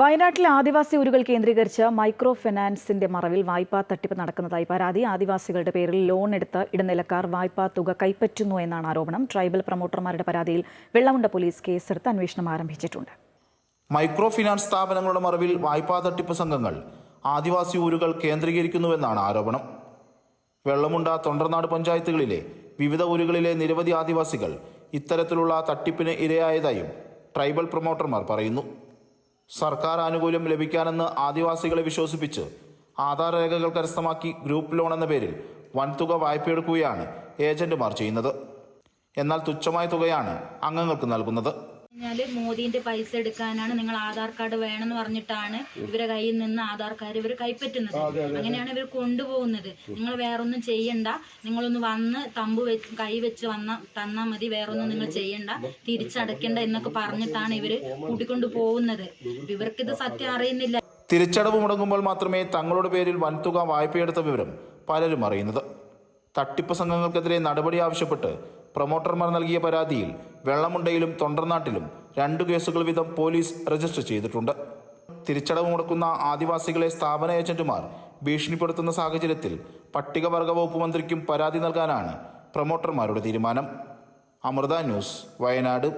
വയനാട്ടിലെ ആദിവാസി ഊരുകൾ കേന്ദ്രീകരിച്ച് മൈക്രോ ഫിനാൻസിന്റെ മറവിൽ വായ്പാ തട്ടിപ്പ് നടക്കുന്നതായി പരാതി. ആദിവാസികളുടെ പേരിൽ ലോൺ എടുത്ത് ഇടനിലക്കാർ വായ്പാ തുക കൈപ്പറ്റുന്നു എന്നാണ് ആരോപണം. ട്രൈബൽ പ്രൊമോട്ടർമാരുടെ പരാതിയിൽ വെള്ളമുണ്ട പോലീസ് കേസെടുത്ത് അന്വേഷണം ആരംഭിച്ചിട്ടുണ്ട്. മൈക്രോ ഫിനാൻസ് സ്ഥാപനങ്ങളുടെ മറവിൽ വായ്പാ തട്ടിപ്പ് സംഘങ്ങൾ ആദിവാസി ഊരുകൾ കേന്ദ്രീകരിക്കുന്നുവെന്നാണ് ആരോപണം. വെള്ളമുണ്ട തൊണ്ടർനാട് പഞ്ചായത്തുകളിലെ വിവിധ ഊരുകളിലെ നിരവധി ആദിവാസികൾ ഇത്തരത്തിലുള്ള തട്ടിപ്പിന് ഇരയായതായും ട്രൈബൽ പ്രൊമോട്ടർമാർ പറയുന്നു. സർക്കാർ ആനുകൂല്യം ലഭിക്കാനെന്ന് ആദിവാസികളെ വിശ്വസിപ്പിച്ച് ആധാർ രേഖകൾ കരസ്ഥമാക്കി ഗ്രൂപ്പ് ലോൺ എന്ന പേരിൽ വൻതുക വായ്പയെടുക്കുകയാണ് ഏജന്റുമാർ ചെയ്യുന്നത്. എന്നാൽ തുച്ഛമായ തുകയാണ് അംഗങ്ങൾക്ക് നൽകുന്നത്. കഴിഞ്ഞാൽ മോദിന്റെ പൈസ എടുക്കാനാണ് നിങ്ങൾ ആധാർ കാർഡ് വേണമെന്ന് പറഞ്ഞിട്ടാണ് ഇവരെ കയ്യിൽ നിന്ന് ആധാർ കാർഡ് ഇവർ കൈപ്പറ്റുന്നത്. അങ്ങനെയാണ് ഇവർ കൊണ്ടുപോകുന്നത്. നിങ്ങൾ വേറൊന്നും ചെയ്യണ്ട. നിങ്ങളൊന്ന് വന്ന് തമ്പ് വെച്ച് കൈ വെച്ച് വന്ന തന്നാ മതി. വേറൊന്നും നിങ്ങൾ ചെയ്യണ്ട. തിരിച്ചടയ്ക്കണ്ട എന്നൊക്കെ പറഞ്ഞിട്ടാണ് ഇവർ കൂട്ടിക്കൊണ്ടു പോകുന്നത്. ഇവർക്കിത് സത്യം അറിയുന്നില്ല. തിരിച്ചടവ് മുടങ്ങുമ്പോൾ മാത്രമേ തങ്ങളുടെ പേരിൽ വൻതുക വായ്പയെടുത്ത വിവരം പലരും അറിയുന്നത്. തട്ടിപ്പ് സംഘങ്ങൾക്കെതിരെ നടപടി ആവശ്യപ്പെട്ട് പ്രൊമോട്ടർമാർ നൽകിയ പരാതിയിൽ വെള്ളമുണ്ടയിലും തൊണ്ടർനാട്ടിലും രണ്ടു കേസുകൾ വീതം പോലീസ് രജിസ്റ്റർ ചെയ്തിട്ടുണ്ട്. തിരിച്ചടവ് മുടക്കുന്ന ആദിവാസികളെ സ്ഥാപന ഏജന്റുമാർ ഭീഷണിപ്പെടുത്തുന്ന സാഹചര്യത്തിൽ പട്ടികവർഗ വകുപ്പ് മന്ത്രിക്കും പരാതി നൽകാനാണ് പ്രൊമോട്ടർമാരുടെ തീരുമാനം. അമൃത ന്യൂസ് വയനാട്.